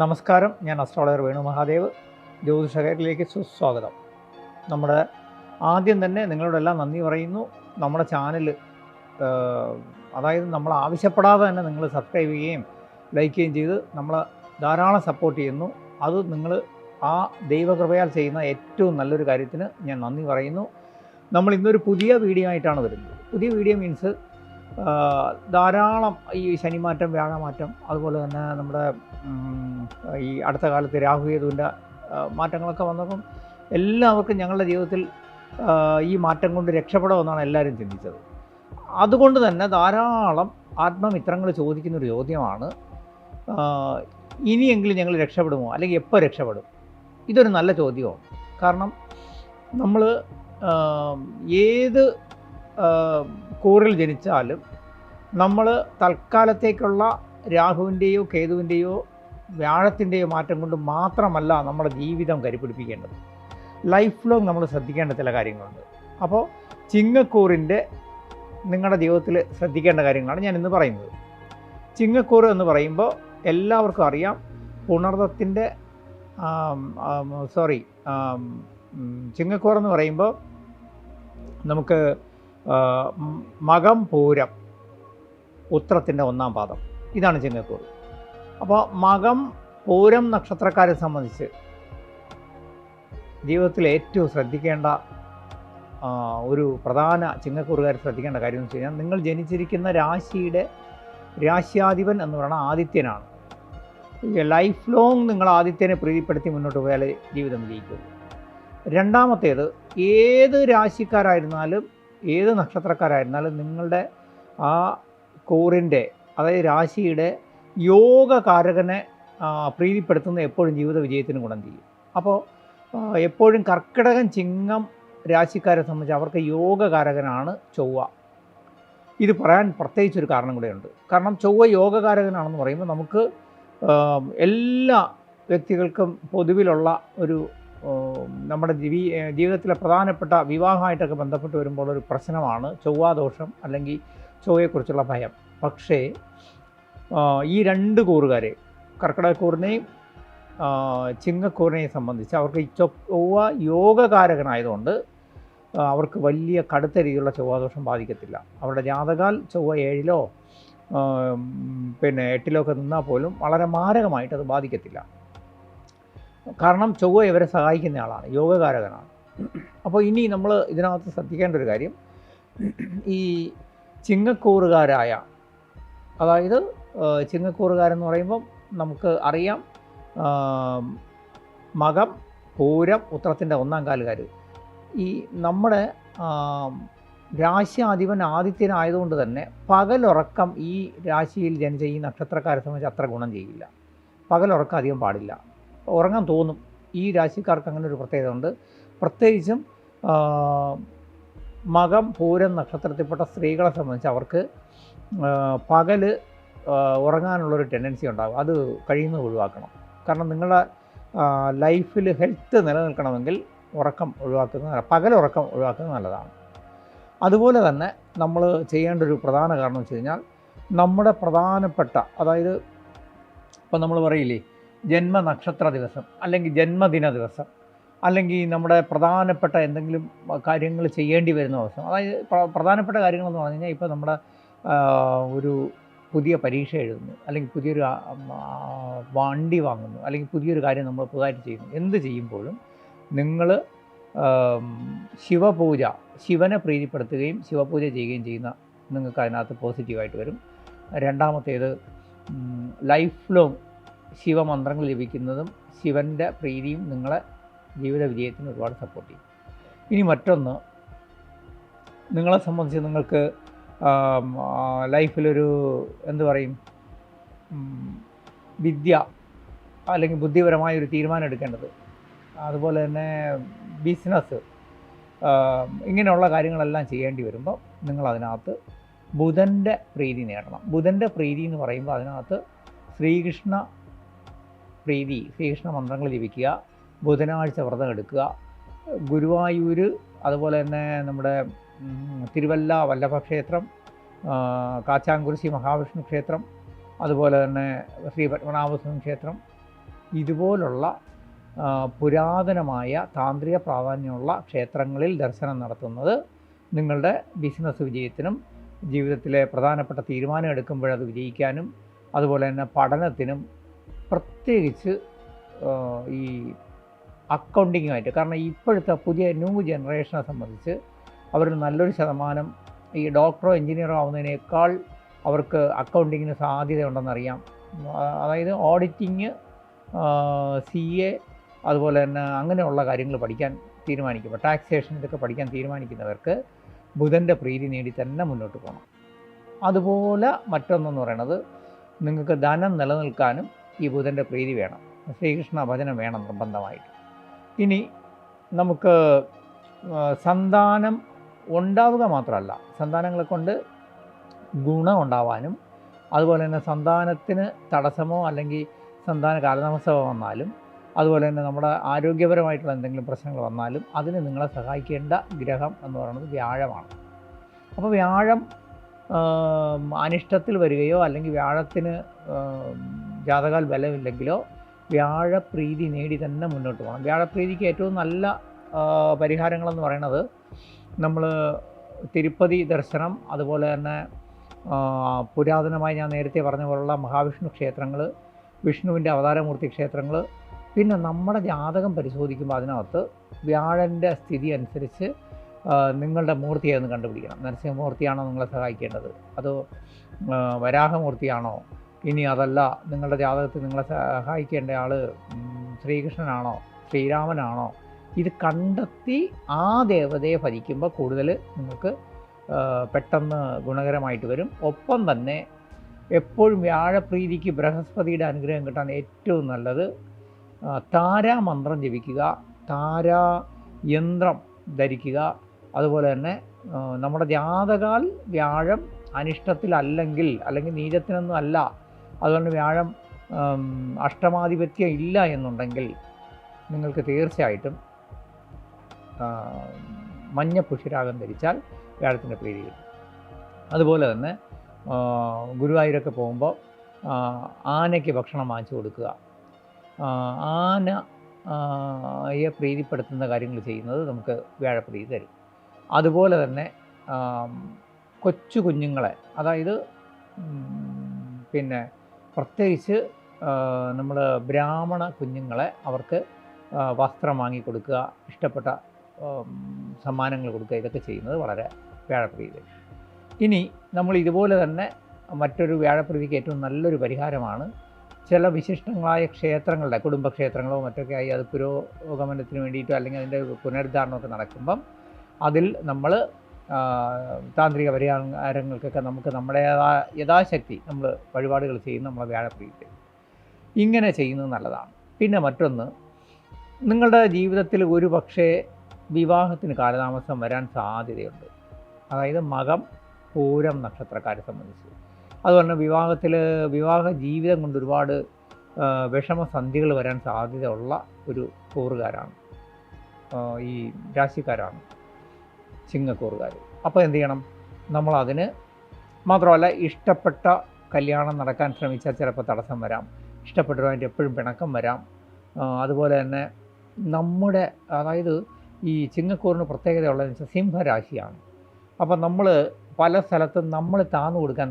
നമസ്കാരം. ഞാൻ അസ്ട്രോളജർ വേണു മഹാദേവ്. ജ്യോതിഷകരിലേക്ക് സുസ്വാഗതം നമ്മുടെ ആദ്യം തന്നെ നിങ്ങളോടെല്ലാം നന്ദി പറയുന്നു. നമ്മുടെ ചാനൽ അതായത് നമ്മൾ ആവശ്യപ്പെടാതെ തന്നെ നിങ്ങൾ സബ്സ്ക്രൈബ് ചെയ്യുകയും ലൈക്ക് ചെയ്യുകയും ചെയ്ത് നമ്മൾ ധാരാളം സപ്പോർട്ട് ചെയ്യുന്നു. അത് നിങ്ങൾ ആ ദൈവകൃപയാൽ ചെയ്യുന്ന ഏറ്റവും നല്ലൊരു കാര്യത്തിന് ഞാൻ നന്ദി പറയുന്നു. നമ്മൾ ഇന്നൊരു പുതിയ വീഡിയോ ആയിട്ടാണ് വരുന്നത്. പുതിയ വീഡിയോ മീൻസ് ധാരാളം ഈ ശനിമാറ്റം വ്യാഴമാറ്റം അതുപോലെ തന്നെ നമ്മുടെ ഈ അടുത്ത കാലത്ത് രാഹുകേതുവിന്റെ മാറ്റങ്ങളൊക്കെ വന്നപ്പം എല്ലാവർക്കും ഞങ്ങളുടെ ജീവിതത്തിൽ ഈ മാറ്റം കൊണ്ട് രക്ഷപ്പെടുമെന്നാണ് എല്ലാവരും ചിന്തിച്ചത്. അതുകൊണ്ട് തന്നെ ധാരാളം ആത്മമിത്രങ്ങൾ ചോദിക്കുന്നൊരു ചോദ്യമാണ് ഇനിയെങ്കിലും ഞങ്ങൾ രക്ഷപ്പെടുമോ? അല്ലെങ്കിൽ എപ്പോൾ രക്ഷപ്പെടും? ഇതൊരു നല്ല ചോദ്യമാണ്. കാരണം നമ്മൾ ഏത് കൂറിൽ ജനിച്ചാലും നമ്മൾ തൽക്കാലത്തേക്കുള്ള രാഹുവിന്റെയോ കേതുവിന്റെയോ വ്യാഴത്തിന്റെയോ മാറ്റം കൊണ്ട് മാത്രമല്ല നമ്മുടെ ജീവിതം കരിപിടിപ്പിക്കേണ്ടത്. ലൈഫ് ലോങ് നമ്മൾ ശ്രദ്ധിക്കേണ്ട ചില കാര്യങ്ങളുണ്ട്. അപ്പോൾ ചിങ്ങക്കൂറിന്റെ നിങ്ങളുടെ ജീവിതത്തിൽ ശ്രദ്ധിക്കേണ്ട കാര്യങ്ങളാണ് ഞാൻ ഇന്ന് പറയുന്നത്. ചിങ്ങക്കൂറ് എന്ന് പറയുമ്പോൾ എല്ലാവർക്കും അറിയാം പുണർദത്തിന്റെ സോറി ചിങ്ങക്കൂർ എന്ന് പറയുമ്പോൾ നമുക്ക് മകം പൂരം ഉത്രത്തിന്റെ ഒന്നാം പാദം. ഇതാണ് ചിങ്ങക്കൂർ അപ്പോൾ മകം പൂരം നക്ഷത്രക്കാരെ സംബന്ധിച്ച് ജീവിതത്തിൽ ഏറ്റവും ശ്രദ്ധിക്കേണ്ട ഒരു പ്രധാന ചിങ്ങക്കൂറുകാർ ശ്രദ്ധിക്കേണ്ട കാര്യം എന്ന് വെച്ച് കഴിഞ്ഞാൽ നിങ്ങൾ ജനിച്ചിരിക്കുന്ന രാശിയുടെ രാശ്യാധിപൻ എന്ന് പറയുന്നത് ആദിത്യനാണ്. ലൈഫ് ലോങ് നിങ്ങൾ ആദിത്യനെ പ്രീതിപ്പെടുത്തി മുന്നോട്ട് പോയാൽ ജീവിതം ജയിക്കുള്ളൂ രണ്ടാമത്തേത് ഏത് രാശിക്കാരായിരുന്നാലും ഏത് നക്ഷത്രക്കാരായിരുന്നാലും നിങ്ങളുടെ ആ കോറിന്റെ അതായത് രാശിയുടെ യോഗകാരകനെ കാരകനെ പ്രീതിപ്പെടുത്തുന്ന എപ്പോഴും ജീവിത വിജയത്തിന് ഗുണം ചെയ്യും. അപ്പോൾ എപ്പോഴും കർക്കിടകൻ ചിങ്ങം രാശിക്കാരെ സംബന്ധിച്ച് അവർക്ക് യോഗകാരകനാണ് ചൊവ്വ. ഇത് പറയാൻ പ്രത്യേകിച്ചൊരു കാരണം കൂടെയുണ്ട്. കാരണം ചൊവ്വ യോഗകാരകനാണെന്ന് പറയുമ്പോൾ നമുക്ക് എല്ലാ വ്യക്തികൾക്കും പൊതുവിലുള്ള ഒരു നമ്മുടെ ജീവി ജീവിതത്തിലെ പ്രധാനപ്പെട്ട വിവാഹമായിട്ടൊക്കെ ബന്ധപ്പെട്ട് വരുമ്പോൾ ഒരു പ്രശ്നമാണ് ചൊവ്വാദോഷം അല്ലെങ്കിൽ ചൊവ്വയെക്കുറിച്ചുള്ള ഭയം. പക്ഷേ ഈ രണ്ട് കൂറുകാരെ കർക്കിടകക്കൂറിനെയും ചിങ്ങക്കൂറിനെയും സംബന്ധിച്ച് അവർക്ക് ഈ ചൊവ്വ യോഗകാരകനായതുകൊണ്ട് അവർക്ക് വലിയ കടുത്ത രീതിയിലുള്ള ചൊവ്വാദോഷം ബാധിക്കത്തില്ല. അവരുടെ ജാതകാൽ ചൊവ്വ ഏഴിലോ പിന്നെ എട്ടിലോ ഒക്കെ നിന്നാൽ പോലും വളരെ മാരകമായിട്ട് അത് ബാധിക്കത്തില്ല. കാരണം ചൊവ്വ ഇവരെ സഹായിക്കുന്ന ആളാണ് യോഗകാരകനാണ്. അപ്പോൾ ഇനി നമ്മൾ ഇതിനകത്ത് ശ്രദ്ധിക്കേണ്ട ഒരു കാര്യം ഈ ചിങ്ങക്കൂറുകാരായ അതായത് ചിങ്ങക്കൂറുകാരെന്ന് പറയുമ്പം നമുക്ക് അറിയാം മകം പൂരം ഉത്രത്തിന്റെ ഒന്നാം കാലുകാർ ഈ നമ്മുടെ രാശ്യാധിപൻ ആദിത്യനായതുകൊണ്ട് തന്നെ പകലുറക്കം ഈ രാശിയിൽ ജനിച്ച ഈ നക്ഷത്രക്കാരെ സംബന്ധിച്ച് അത്ര ഗുണം ചെയ്യില്ല. പകലുറക്കം അധികം പാടില്ല. ഉറങ്ങാൻ തോന്നും. ഈ രാശിക്കാർക്ക് അങ്ങനെ ഒരു പ്രത്യേകത ഉണ്ട് പ്രത്യേകിച്ചും മകം പൂരം നക്ഷത്രത്തിൽപ്പെട്ട സ്ത്രീകളെ സംബന്ധിച്ച് അവർക്ക് പകൽ ഉറങ്ങാനുള്ളൊരു ടെൻഡൻസി ഉണ്ടാകും. അത് കഴിയുന്നത് ഒഴിവാക്കണം. കാരണം നിങ്ങളുടെ ലൈഫിൽ ഹെൽത്ത് നിലനിൽക്കണമെങ്കിൽ ഉറക്കം ഒഴിവാക്കുന്നത് ഉറക്കം ഒഴിവാക്കുന്നത് നല്ലതാണ്. അതുപോലെ തന്നെ നമ്മൾ ചെയ്യേണ്ട ഒരു പ്രധാന കാരണം വെച്ച് കഴിഞ്ഞാൽ നമ്മുടെ പ്രധാനപ്പെട്ട അതായത് ഇപ്പം നമ്മൾ പറയില്ലേ ജന്മനക്ഷത്ര ദിവസം അല്ലെങ്കിൽ ജന്മദിന ദിവസം അല്ലെങ്കിൽ നമ്മുടെ പ്രധാനപ്പെട്ട എന്തെങ്കിലും കാര്യങ്ങൾ ചെയ്യേണ്ടി വരുന്ന ദിവസം. അതായത് പ്രധാനപ്പെട്ട കാര്യങ്ങളെന്ന് പറഞ്ഞു കഴിഞ്ഞാൽ ഇപ്പോൾ നമ്മുടെ ഒരു പുതിയ പരീക്ഷ എഴുതുന്നു അല്ലെങ്കിൽ പുതിയൊരു വണ്ടി വാങ്ങുന്നു അല്ലെങ്കിൽ പുതിയൊരു കാര്യം നമ്മൾ പുതുതായിട്ട് ചെയ്യുന്നു. എന്ത് ചെയ്യുമ്പോഴും നിങ്ങൾ ശിവപൂജ ശിവനെ പ്രീതിപ്പെടുത്തുകയും ശിവപൂജ ചെയ്യുകയും ചെയ്യുന്ന നിങ്ങൾക്ക് അതിനകത്ത് പോസിറ്റീവായിട്ട് വരും. രണ്ടാമത്തേത് ലൈഫ് ലോങ് ശിവമന്ത്രങ്ങൾ ലഭിക്കുന്നതും ശിവന്റെ പ്രീതിയും നിങ്ങളെ ജീവിത വിജയത്തിന് ഒരുപാട് സപ്പോർട്ട് ചെയ്യും. ഇനി മറ്റൊന്ന് നിങ്ങളെ സംബന്ധിച്ച് നിങ്ങൾക്ക് ലൈഫിലൊരു എന്തു പറയും വിദ്യ അല്ലെങ്കിൽ ബുദ്ധിപരമായ ഒരു തീരുമാനം എടുക്കേണ്ടത് അതുപോലെ തന്നെ ബിസിനസ് ഇങ്ങനെയുള്ള കാര്യങ്ങളെല്ലാം ചെയ്യേണ്ടി വരുമ്പോൾ നിങ്ങൾ അതിനകത്ത് ബുധന്റെ പ്രീതി നേടണം. ബുധന്റെ പ്രീതി എന്ന് പറയുമ്പോൾ അതിനകത്ത് ശ്രീകൃഷ്ണ പ്രീതി ശ്രീകൃഷ്ണ മന്ത്രങ്ങൾ ജപിക്കുക ബുധനാഴ്ച വ്രതം എടുക്കുക. ഗുരുവായൂർ അതുപോലെ തന്നെ നമ്മുടെ തിരുവല്ല വല്ലഭ ക്ഷേത്രം കാച്ചാങ്കുരിശി മഹാവിഷ്ണു ക്ഷേത്രം അതുപോലെ തന്നെ ശ്രീ പത്മനാഭസ്വാമി ക്ഷേത്രം. ഇതുപോലുള്ള പുരാതനമായ താന്ത്രിക പ്രാധാന്യമുള്ള ക്ഷേത്രങ്ങളിൽ ദർശനം നടത്തുന്നത് നിങ്ങളുടെ ബിസിനസ് വിജയത്തിനും ജീവിതത്തിലെ പ്രധാനപ്പെട്ട തീരുമാനം എടുക്കുമ്പോഴത് വിജയിക്കാനും അതുപോലെ തന്നെ പഠനത്തിനും പ്രത്യേകിച്ച് ഈ അക്കൗണ്ടിങ്ങുമായിട്ട്. കാരണം ഇപ്പോഴത്തെ പുതിയ ന്യൂ ജനറേഷനെ സംബന്ധിച്ച് അവർ നല്ലൊരു ശതമാനം ഈ ഡോക്ടറോ എഞ്ചിനീയറോ ആവുന്നതിനേക്കാൾ അവർക്ക് അക്കൗണ്ടിങ്ങിന് സാധ്യതയുണ്ടെന്നറിയാം. അതായത് ഓഡിറ്റിങ് സി എ അതുപോലെ തന്നെ അങ്ങനെയുള്ള കാര്യങ്ങൾ പഠിക്കാൻ തീരുമാനിക്കുമ്പോൾ ടാക്സേഷൻ ഇതൊക്കെ പഠിക്കാൻ തീരുമാനിക്കുന്നവർക്ക് ബുധന്റെ പ്രീതി നേടി തന്നെ മുന്നോട്ട് പോകണം. അതുപോലെ മറ്റൊന്നെന്ന് പറയുന്നത് നിങ്ങൾക്ക് ധനം നിലനിൽക്കാനും ഈ ബുധന്റെ പ്രീതി വേണം. ശ്രീകൃഷ്ണ ഭജനം വേണം നിർബന്ധമായിട്ട്. ഇനി നമുക്ക് സന്താനം ഉണ്ടാവുക മാത്രമല്ല സന്താനങ്ങളെ കൊണ്ട് ഗുണം ഉണ്ടാവാനും അതുപോലെ തന്നെ സന്താനത്തിന് തടസ്സമോ അല്ലെങ്കിൽ സന്താന കാലതാമസമോ വന്നാലും അതുപോലെ തന്നെ നമ്മുടെ ആരോഗ്യപരമായിട്ടുള്ള എന്തെങ്കിലും പ്രശ്നങ്ങൾ വന്നാലും അതിന് നിങ്ങളെ സഹായിക്കേണ്ട ഗ്രഹം എന്ന് പറയുന്നത് വ്യാഴമാണ്. അപ്പോൾ വ്യാഴം അനിഷ്ടത്തിൽ വരികയോ അല്ലെങ്കിൽ വ്യാഴത്തിന് ജാതകാൽ ബലമില്ലെങ്കിലോ വ്യാഴപ്രീതി നേടി തന്നെ മുന്നോട്ട് പോകണം വ്യാഴപ്രീതിക്ക് ഏറ്റവും നല്ല പരിഹാരങ്ങളെന്ന് പറയുന്നത് നമ്മൾ തിരുപ്പതി ദർശനം അതുപോലെ തന്നെ പുരാതനമായി ഞാൻ നേരത്തെ പറഞ്ഞ പോലുള്ള മഹാവിഷ്ണു ക്ഷേത്രങ്ങൾ വിഷ്ണുവിന്റെ അവതാരമൂർത്തി ക്ഷേത്രങ്ങൾ പിന്നെ നമ്മുടെ ജാതകം പരിശോധിക്കുമ്പോൾ അതിനകത്ത് വ്യാഴന്റെ സ്ഥിതി അനുസരിച്ച് നിങ്ങളുടെ മൂർത്തിയെന്ന് കണ്ടുപിടിക്കണം. നരസിംഹമൂർത്തിയാണോ നിങ്ങളെ സഹായിക്കേണ്ടത്? അതോ വരാഹമൂർത്തിയാണോ? ഇനി അതല്ല നിങ്ങളുടെ ജാതകത്തിൽ നിങ്ങളെ സഹായിക്കേണ്ട ആൾ ശ്രീകൃഷ്ണനാണോ ശ്രീരാമനാണോ ഇത് കണ്ടെത്തി ആ ദേവതയെ ഭജിക്കുമ്പോൾ കൂടുതൽ നിങ്ങൾക്ക് പെട്ടെന്ന് ഗുണകരമായിട്ട് വരും. ഒപ്പം തന്നെ എപ്പോഴും വ്യാഴപ്രീതിക്ക് ബൃഹസ്പതിയുടെ അനുഗ്രഹം കിട്ടാൻ ഏറ്റവും നല്ലത് താരാമന്ത്രം ജപിക്കുക താരാ യന്ത്രം ധരിക്കുക. അതുപോലെ തന്നെ നമ്മുടെ ജാതകാൽ വ്യാഴം അനിഷ്ടത്തിലല്ലെങ്കിൽ അല്ലെങ്കിൽ നീചത്തിനൊന്നും അല്ല അതുകൊണ്ട് വ്യാഴം അഷ്ടമാധിപത്യം ഇല്ല എന്നുണ്ടെങ്കിൽ നിങ്ങൾക്ക് തീർച്ചയായിട്ടും മഞ്ഞ പുഷിരാഗം ധരിച്ചാൽ വ്യാഴത്തിന്റെ പ്രീതി കിട്ടും. അതുപോലെ തന്നെ ഗുരുവായൂരൊക്കെ പോകുമ്പോൾ ആനയ്ക്ക് ഭക്ഷണം വാങ്ങിച്ചു കൊടുക്കുക. ആന യെ പ്രീതിപ്പെടുത്തുന്ന കാര്യങ്ങൾ ചെയ്യുന്നത് നമുക്ക് വ്യാഴപ്രീതി തരും. അതുപോലെ തന്നെ കൊച്ചു കുഞ്ഞുങ്ങളെ അതായത് പിന്നെ പ്രത്യേകിച്ച് നമ്മൾ ബ്രാഹ്മണ കുഞ്ഞുങ്ങളെ അവർക്ക് വസ്ത്രം വാങ്ങിക്കൊടുക്കുക ഇഷ്ടപ്പെട്ട സമ്മാനങ്ങൾ കൊടുക്കുക ഇതൊക്കെ ചെയ്യുന്നത് വളരെ വ്യാഴപ്രീതി ഇനി നമ്മൾ ഇതുപോലെ തന്നെ മറ്റൊരു വ്യാഴപ്രീതിക്ക് ഏറ്റവും നല്ലൊരു പരിഹാരമാണ് ചില വിശിഷ്ടങ്ങളായ ക്ഷേത്രങ്ങളുടെ കുടുംബക്ഷേത്രങ്ങളോ മറ്റൊക്കെ ആയി അത് പുരോഗമനത്തിന് വേണ്ടിയിട്ടോ അല്ലെങ്കിൽ അതിന്റെ പുനരുദ്ധാരണമൊക്കെ നടക്കുമ്പം അതിൽ നമ്മൾ താന്ത്രിക പരിഹാരങ്ങൾക്കൊക്കെ നമുക്ക് നമ്മുടെ യഥാശക്തി നമ്മൾ വഴിപാടുകൾ ചെയ്യുന്ന നമ്മളെ വ്യാഴപ്രീതി ഇങ്ങനെ ചെയ്യുന്നത് നല്ലതാണ്. പിന്നെ മറ്റൊന്ന് നിങ്ങളുടെ ജീവിതത്തിൽ ഒരു പക്ഷേ വിവാഹത്തിന് കാലതാമസം വരാൻ സാധ്യതയുണ്ട്. അതായത് മകം പൂരം നക്ഷത്രക്കാരെ സംബന്ധിച്ച്. അതുപോലെ വിവാഹത്തിൽ വിവാഹ ജീവിതം കൊണ്ട് ഒരുപാട് വിഷമസന്ധികൾ വരാൻ സാധ്യതയുള്ള ഒരു കൂറുകാരാണ് ഈ രാശിക്കാരാണ്. ചിങ്ങക്കൂറുകാർ അപ്പോൾ എന്ത് ചെയ്യണം? നമ്മളതിന് മാത്രമല്ല ഇഷ്ടപ്പെട്ട കല്യാണം നടക്കാൻ ശ്രമിച്ചാൽ ചിലപ്പോൾ തടസ്സം വരാം. ഇഷ്ടപ്പെട്ടവരായിട്ട് എപ്പോഴും പിണക്കം വരാം. അതുപോലെ തന്നെ നമ്മുടെ അതായത് ഈ ചിങ്ങക്കൂറിന് പ്രത്യേകതയുള്ളതെന്ന് വെച്ചാൽ സിംഹരാശിയാണ്. അപ്പം നമ്മൾ പല സ്ഥലത്തും നമ്മൾ താന്നു കൊടുക്കാൻ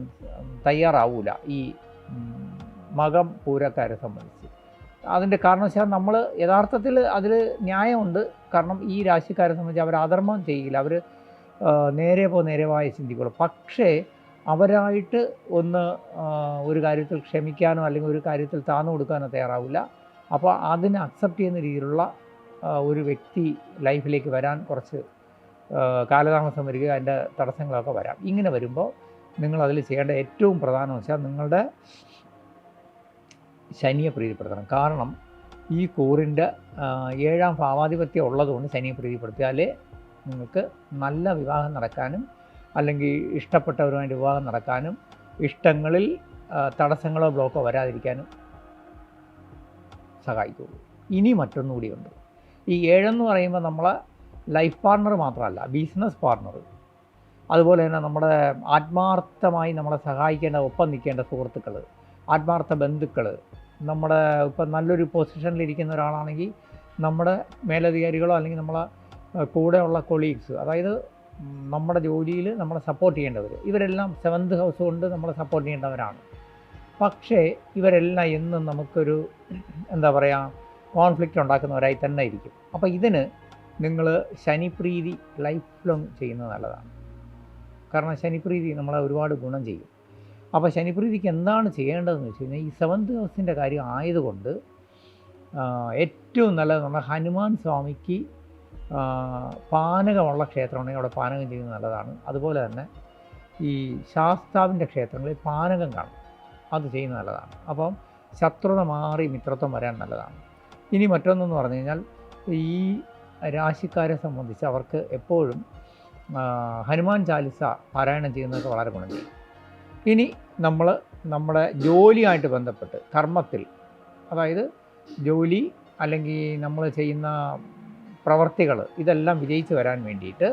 തയ്യാറാവൂല ഈ മകം പൂരക്കാരെ സംബന്ധിച്ച്. അതിന്റെ കാരണം വെച്ചാൽ നമ്മൾ യഥാർത്ഥത്തിൽ അതിൽ ന്യായമുണ്ട്. കാരണം ഈ രാശിക്കാരെ സംബന്ധിച്ച് അവർ അധർമ്മം ചെയ്യില്ല. അവർ നേരെ പോ നേരമായി ചിന്തിക്കുള്ളൂ. പക്ഷേ അവരായിട്ട് ഒന്ന് ഒരു കാര്യത്തിൽ ക്ഷമിക്കാനോ അല്ലെങ്കിൽ ഒരു കാര്യത്തിൽ താന്നു കൊടുക്കാനോ തയ്യാറാവില്ല. അപ്പോൾ അതിനെ അക്സെപ്റ്റ് ചെയ്യുന്ന രീതിയിലുള്ള ഒരു വ്യക്തി ലൈഫിലേക്ക് വരാൻ കുറച്ച് കാലതാമസം വരിക അതിന്റെ തടസ്സങ്ങളൊക്കെ വരാം. ഇങ്ങനെ വരുമ്പോൾ നിങ്ങൾ അതിൽ ചെയ്യേണ്ട ഏറ്റവും പ്രധാനം വെച്ചാൽ നിങ്ങളുടെ ശനിയെ പ്രീതിപ്പെടുത്തണം. കാരണം ഈ കൂറിന്റെ ഏഴാം ഭാവാധിപത്യം ഉള്ളതുകൊണ്ട് ശനിയെ പ്രീതിപ്പെടുത്തിയാലേ നിങ്ങൾക്ക് നല്ല വിവാഹം നടക്കാനും അല്ലെങ്കിൽ ഇഷ്ടപ്പെട്ടവരുമായിട്ട് വിവാഹം നടക്കാനും ഇഷ്ടങ്ങളിൽ തടസ്സങ്ങളോ ബ്ലോക്കോ വരാതിരിക്കാനും സഹായിക്കുള്ളൂ. ഇനി മറ്റൊന്നും കൂടിയുണ്ട്. ഈ ഏഴെന്ന് പറയുമ്പോൾ നമ്മളെ ലൈഫ് പാർട്ണർ മാത്രമല്ല ബിസിനസ് പാർട്ണർ. അതുപോലെ തന്നെ നമ്മുടെ ആത്മാർത്ഥമായി നമ്മളെ സഹായിക്കേണ്ട ഒപ്പം നിൽക്കേണ്ട സുഹൃത്തുക്കൾ ആത്മാർത്ഥ ബന്ധുക്കൾ നമ്മുടെ ഇപ്പം നല്ലൊരു പൊസിഷനിലിരിക്കുന്ന ഒരാളാണെങ്കിൽ നമ്മുടെ മേലധികാരികളോ അല്ലെങ്കിൽ നമ്മളെ കൂടെയുള്ള കൊളീഗ്സ് അതായത് നമ്മുടെ ജോലിയിൽ നമ്മളെ സപ്പോർട്ട് ചെയ്യേണ്ടവർ. ഇവരെല്ലാം സെവൻത് ഹൗസ് കൊണ്ട് നമ്മളെ സപ്പോർട്ട് ചെയ്യേണ്ടവരാണ്. പക്ഷേ ഇവരെല്ലാം എന്നും നമുക്കൊരു എന്താ പറയുക കോൺഫ്ലിക്റ്റ് ഉണ്ടാക്കുന്നവരായി തന്നെ ഇരിക്കും. അപ്പോൾ ഇതിന് നിങ്ങൾ ശനിപ്രീതി ലൈഫ് ലോങ് ചെയ്യുന്നത് നല്ലതാണ്. കാരണം ശനിപ്രീതി നമ്മളെ ഒരുപാട് ഗുണം ചെയ്യും. അപ്പോൾ ശനിപ്രീതിക്ക് എന്താണ് ചെയ്യേണ്ടതെന്ന് വെച്ച് കഴിഞ്ഞാൽ ഈ സെവൻത് ഹൗസിന്റെ കാര്യം ആയതുകൊണ്ട് ഏറ്റവും നല്ലത് പറഞ്ഞാൽ ഹനുമാൻ സ്വാമിക്ക് പാനകമുള്ള ക്ഷേത്രമുണ്ടെങ്കിൽ അവിടെ പാനകം ചെയ്യുന്നത് നല്ലതാണ്. അതുപോലെ തന്നെ ഈ ശാസ്താവിന്റെ ക്ഷേത്രങ്ങളിൽ പാനകം കാണും. അത് ചെയ്യുന്നത് നല്ലതാണ്. അപ്പം ശത്രുത മാറി മിത്രത്വം വരാൻ നല്ലതാണ്. ഇനി മറ്റൊന്നെന്ന് പറഞ്ഞു കഴിഞ്ഞാൽ ഈ രാശിക്കാരെ സംബന്ധിച്ച് അവർക്ക് എപ്പോഴും ഹനുമാൻ ചാലിസ പാരായണം ചെയ്യുന്നതൊക്കെ വളരെ ഗുണം ചെയ്യും. ഇനി നമ്മൾ നമ്മുടെ ജോലിയായിട്ട് ബന്ധപ്പെട്ട് കർമ്മത്തിൽ അതായത് ജോലി അല്ലെങ്കിൽ നമ്മൾ ചെയ്യുന്ന പ്രവർത്തികൾ ഇതെല്ലാം വിജയിച്ച് വരാൻ വേണ്ടിയിട്ട്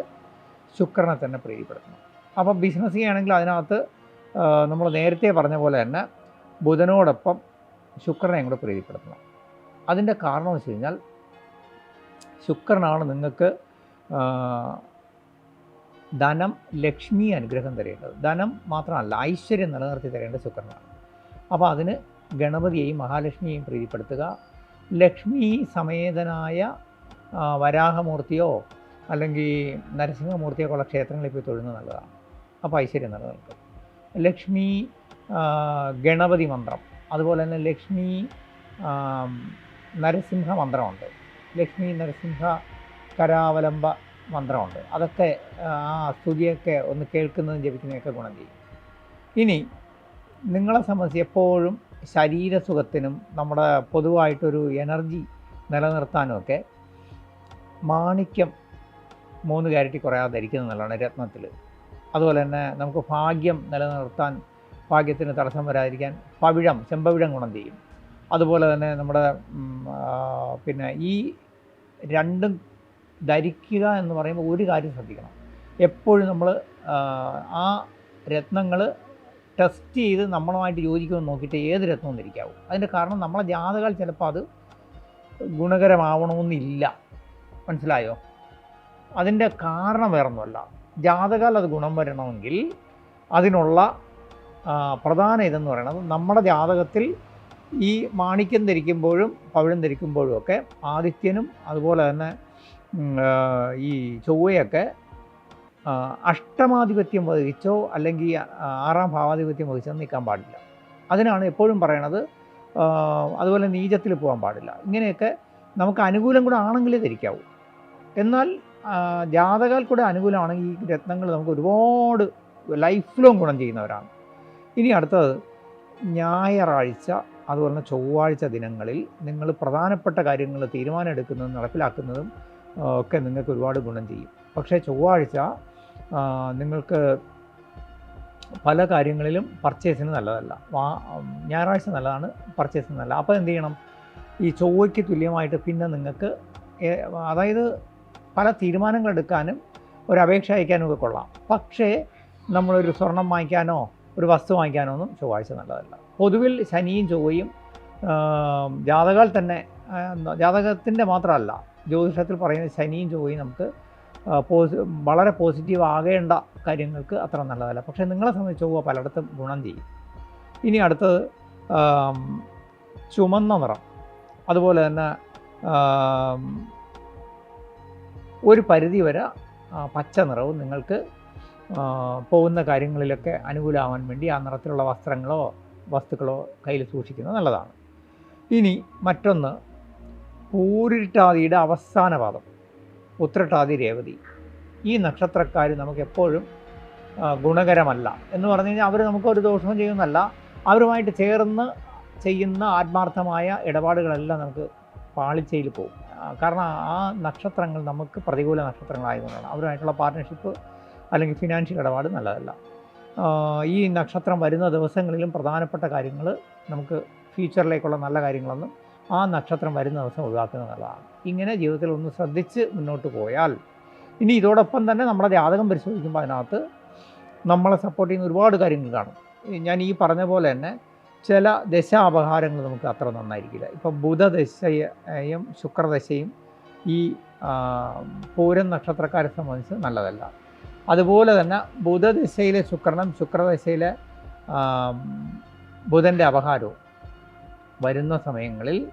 ശുക്രനെ തന്നെ പ്രീതിപ്പെടുത്തണം. അപ്പോൾ ബിസിനസ് ചെയ്യുകയാണെങ്കിൽ അതിനകത്ത് നമ്മൾ നേരത്തെ പറഞ്ഞ പോലെ തന്നെ ബുധനോടൊപ്പം ശുക്രനെ കൂടെ പ്രീതിപ്പെടുത്തണം. അതിന്റെ കാരണം വെച്ച് കഴിഞ്ഞാൽ ശുക്രനാണ് നിങ്ങൾക്ക് ധനം ലക്ഷ്മി അനുഗ്രഹം തരേണ്ടത്. ധനം മാത്രമല്ല ഐശ്വര്യം നിലനിർത്തി തരേണ്ട ശുക്രനാണ് അപ്പോൾ അതിന് ഗണപതിയെയും മഹാലക്ഷ്മിയെയും പ്രീതിപ്പെടുത്തുക. ലക്ഷ്മി സമേതനായ വരാഹമൂർത്തിയോ അല്ലെങ്കിൽ നരസിംഹമൂർത്തിയോ ഉള്ള ക്ഷേത്രങ്ങളിൽ പോയി തൊഴുന്ന നല്ലതാണ് അപ്പോൾ ഐശ്വര്യം നിലനിൽക്കും. ലക്ഷ്മി ഗണപതി മന്ത്രം. അതുപോലെ തന്നെ ലക്ഷ്മി നരസിംഹ മന്ത്രമുണ്ട്. ലക്ഷ്മി നരസിംഹ കരാവലംബ മന്ത്രമുണ്ട്. അതൊക്കെ ആ സ്തുതിയൊക്കെ ഒന്ന് കേൾക്കുന്നതും ജപിക്കുന്നതൊക്കെ ഗുണം ചെയ്യും. ഇനി നിങ്ങളെ സംബന്ധിച്ച് എപ്പോഴും ശരീരസുഖത്തിനും നമ്മുടെ പൊതുവായിട്ടൊരു എനർജി നിലനിർത്താനും ഒക്കെ മാണിക്യം മൂന്ന് ക്യാരറ്റി കുറയാതെ ധരിക്കുന്നത് നല്ലതാണ് രത്നത്തിൽ അതുപോലെ തന്നെ നമുക്ക് ഭാഗ്യം നിലനിർത്താൻ ഭാഗ്യത്തിന് തടസ്സം വരാതിരിക്കാൻ പവിഴം ചെമ്പവിഴം ഗുണം ചെയ്യും. അതുപോലെ തന്നെ നമ്മുടെ പിന്നെ ഈ രണ്ടും ധരിക്കുക എന്ന് പറയുമ്പോൾ ഒരു കാര്യം ശ്രദ്ധിക്കണം. എപ്പോഴും നമ്മൾ ആ രത്നങ്ങൾ ടെസ്റ്റ് ചെയ്ത് നമ്മളുമായിട്ട് യോജിക്കുമെന്ന് നോക്കിയിട്ട് ഏത് രത്നവും ധരിക്കാവൂ. അതിന്റെ കാരണം നമ്മളെ ജാതകൾ ചിലപ്പോൾ അത് ഗുണകരമാവണമെന്നില്ല. മനസ്സിലായോ? അതിന്റെ കാരണം വേറൊന്നുമല്ല. ജാതകാൽ അത് ഗുണം വരണമെങ്കിൽ അതിനുള്ള പ്രധാന ഇതെന്ന് പറയുന്നത് നമ്മുടെ ജാതകത്തിൽ ഈ മാണിക്യം ധരിക്കുമ്പോഴും പവിഴം ധരിക്കുമ്പോഴും ഒക്കെ ആദിത്യനും അതുപോലെ തന്നെ ഈ ചൊവ്വയൊക്കെ അഷ്ടമാധിപത്യം വഹിച്ചോ അല്ലെങ്കിൽ ആറാം ഭാവാധിപത്യം വഹിച്ചോ നിൽക്കാൻ പാടില്ല. അതിനാണ് എപ്പോഴും പറയണത് അതുപോലെ നീചത്തിൽ പോകാൻ പാടില്ല. ഇങ്ങനെയൊക്കെ നമുക്ക് അനുകൂലം കൂടെ ആണെങ്കിലേ ധരിക്കാവൂ. എന്നാൽ ജാതകാൽ കൂടെ അനുകൂലമാണെങ്കിൽ ഈ രത്നങ്ങൾ നമുക്ക് ഒരുപാട് ലൈഫ് ലോങ് ഗുണം ചെയ്യുന്നവരാണ്. ഇനി അടുത്തത് ഞായറാഴ്ച അതുപോലെ തന്നെ ചൊവ്വാഴ്ച ദിനങ്ങളിൽ നിങ്ങൾ പ്രധാനപ്പെട്ട കാര്യങ്ങൾ തീരുമാനം എടുക്കുന്നതും നടപ്പിലാക്കുന്നതും ഒക്കെ നിങ്ങൾക്ക് ഒരുപാട് ഗുണം ചെയ്യും. പക്ഷേ ചൊവ്വാഴ്ച നിങ്ങൾക്ക് പല കാര്യങ്ങളിലും പർച്ചേസിന് നല്ലതല്ല. ഞായറാഴ്ച നല്ലതാണ് പർച്ചേസിന് നല്ല അപ്പോൾ എന്ത് ചെയ്യണം? ഈ ചൊവ്വയ്ക്ക് തുല്യമായിട്ട് പിന്നെ നിങ്ങൾക്ക് അതായത് പല തീരുമാനങ്ങൾ എടുക്കാനും ഒരു അപേക്ഷ അയക്കാനും ഒക്കെ കൊള്ളാം. പക്ഷേ നമ്മളൊരു സ്വർണം വാങ്ങിക്കാനോ ഒരു വസ്തു വാങ്ങിക്കാനോ ഒന്നും ചൊവ്വാഴ്ച നല്ലതല്ല. പൊതുവിൽ ശനിയും ചൊവ്വയും ജാതകൾ തന്നെ ജാതകത്തിന്റെ മാത്രമല്ല ജ്യോതിഷത്തിൽ പറയുന്ന ശനിയും ചൊവ്വയും നമുക്ക് പോസി വളരെ പോസിറ്റീവ് ആകേണ്ട കാര്യങ്ങൾക്ക് അത്ര നല്ലതല്ല. പക്ഷേ നിങ്ങളെ സംബന്ധിച്ച് ചൊവ്വ പലയിടത്തും ഗുണം ചെയ്യും. ഇനി അടുത്തത് ചുമന്ന നിറം. അതുപോലെ തന്നെ ഒരു പരിധി വരെ പച്ച നിറവും നിങ്ങൾക്ക് പോകുന്ന കാര്യങ്ങളിലൊക്കെ അനുകൂലമാവാൻ വേണ്ടി ആ നിറത്തിലുള്ള വസ്ത്രങ്ങളോ വസ്തുക്കളോ കയ്യിൽ സൂക്ഷിക്കുന്നത് നല്ലതാണ്. ഇനി മറ്റൊന്ന് പൂരിട്ടാതിയുടെ അവസാന പാദം ഉത്രട്ടാതി രേവതി. ഈ നക്ഷത്രക്കാർ നമുക്ക് എപ്പോഴും ഗുണകരമല്ല. എന്ന് പറഞ്ഞു കഴിഞ്ഞാൽ അവർ നമുക്ക് ഒരു ദോഷവും ചെയ്യുന്നല്ല അവരുമായിട്ട് ചേർന്ന് ചെയ്യുന്ന ആത്മാർത്ഥമായ ഇടപാടുകളെല്ലാം നമുക്ക് പാളിച്ചയിൽ പോകും. കാരണം ആ നക്ഷത്രങ്ങൾ നമുക്ക് പ്രതികൂല നക്ഷത്രങ്ങളായതുകൊണ്ടാണ്. അവരുമായിട്ടുള്ള പാർട്ട്ണർഷിപ്പ് അല്ലെങ്കിൽ ഫിനാൻഷ്യൽ ഇടപാട് നല്ലതല്ല. ഈ നക്ഷത്രം വരുന്ന ദിവസങ്ങളിലും പ്രധാനപ്പെട്ട കാര്യങ്ങൾ നമുക്ക് ഫ്യൂച്ചറിലേക്കുള്ള നല്ല കാര്യങ്ങളൊന്നും ആ നക്ഷത്രം വരുന്ന ദിവസം ഒഴിവാക്കുന്നത് നല്ലതാണ്. ഇങ്ങനെ ജീവിതത്തിൽ ഒന്ന് ശ്രദ്ധിച്ച് മുന്നോട്ട് പോയാൽ ഇനി ഇതോടൊപ്പം തന്നെ നമ്മുടെ ജാതകം പരിശോധിക്കുമ്പോൾ അതിനകത്ത് നമ്മളെ സപ്പോർട്ട് ചെയ്യുന്ന ഒരുപാട് കാര്യങ്ങൾ കാണും. ഞാൻ ഈ പറഞ്ഞ പോലെ തന്നെ ചില ദശാപഹാരങ്ങൾ നമുക്ക് അത്ര നന്നായിരിക്കില്ല. ഇപ്പം ബുധദശയും ശുക്രദശയും ഈ പൂരം നക്ഷത്രക്കാരെ സംബന്ധിച്ച് നല്ലതല്ല. അതുപോലെ തന്നെ ബുധദശയിലെ ശുക്രനും ശുക്രദശയിലെ ബുധന്റെ അപഹാരവും വരുന്ന സമയങ്ങളിൽ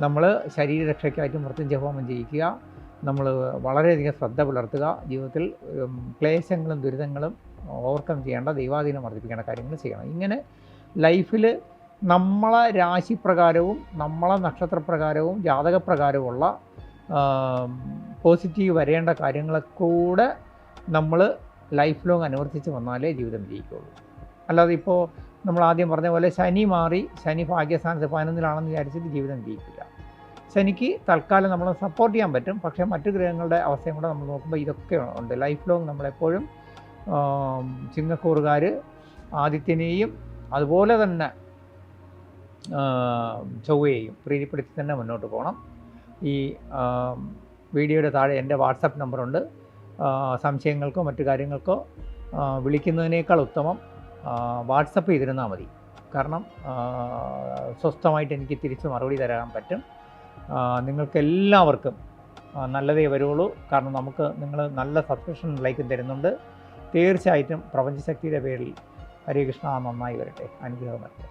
നമ്മൾ ശരീരരക്ഷയ്ക്കായിട്ട് മൃത്യുഞ്ജയ ഹോമം ചെയ്യിക്കുക നമ്മൾ വളരെയധികം ശ്രദ്ധ പുലർത്തുക ജീവിതത്തിൽ ക്ലേശങ്ങളും ദുരിതങ്ങളും ഓവർകം ചെയ്യേണ്ട ദൈവാധീനം വർദ്ധിപ്പിക്കേണ്ട കാര്യങ്ങൾ ചെയ്യണം. ഇങ്ങനെ ലൈഫിൽ നമ്മളെ രാശിപ്രകാരവും നമ്മളെ നക്ഷത്രപ്രകാരവും ജാതകപ്രകാരവുമുള്ള പോസിറ്റീവ് വരേണ്ട കാര്യങ്ങളെ കൂടെ നമ്മൾ ലൈഫ് ലോങ് അനുവർത്തിച്ച് വന്നാലേ ജീവിതം ജയിക്കുള്ളൂ അല്ലാതെ ഇപ്പോൾ നമ്മൾ ആദ്യം പറഞ്ഞ പോലെ ശനി മാറി ശനി ഭാഗ്യസ്ഥാനത്ത് പതിനൊന്നിലാണെന്ന് വിചാരിച്ചിട്ട് ജീവിതം ജയിക്കില്ല ശനിക്ക് തൽക്കാലം നമ്മൾ സപ്പോർട്ട് ചെയ്യാൻ പറ്റും. പക്ഷേ മറ്റു ഗ്രഹങ്ങളുടെ അവസ്ഥയും കൂടെ നമ്മൾ നോക്കുമ്പോൾ ഇതൊക്കെ ഉണ്ട്. ലൈഫ് ലോങ് നമ്മളെപ്പോഴും ചിങ്ങക്കൂറുകാർ ആദിത്യനെയും അതുപോലെ തന്നെ ചൊവ്വയെയും പ്രീതിപ്പെടുത്തി തന്നെ മുന്നോട്ട് പോകണം. ഈ വീഡിയോയുടെ താഴെ എന്റെ വാട്സപ്പ് നമ്പറുണ്ട്. സംശയങ്ങൾക്കോ മറ്റു കാര്യങ്ങൾക്കോ വിളിക്കുന്നതിനേക്കാൾ ഉത്തമം വാട്സപ്പ് ചെയ്തിരുന്നാൽ മതി. കാരണം സ്വസ്ഥമായിട്ട് എനിക്ക് തിരിച്ച് മറുപടി തരാൻ പറ്റും. നിങ്ങൾക്കെല്ലാവർക്കും നല്ലതേ വരുള്ളൂ. കാരണം നമുക്ക് നിങ്ങൾ നല്ല സബ്സ്ക്രിപ്ഷൻ ലൈക്ക് തരുന്നുണ്ട്. തീർച്ചയായിട്ടും പ്രപഞ്ചശക്തിയുടെ പേരിൽ ഹരികൃഷ്ണ നന്നായി വരട്ടെ. അനുഗ്രഹം വരട്ടെ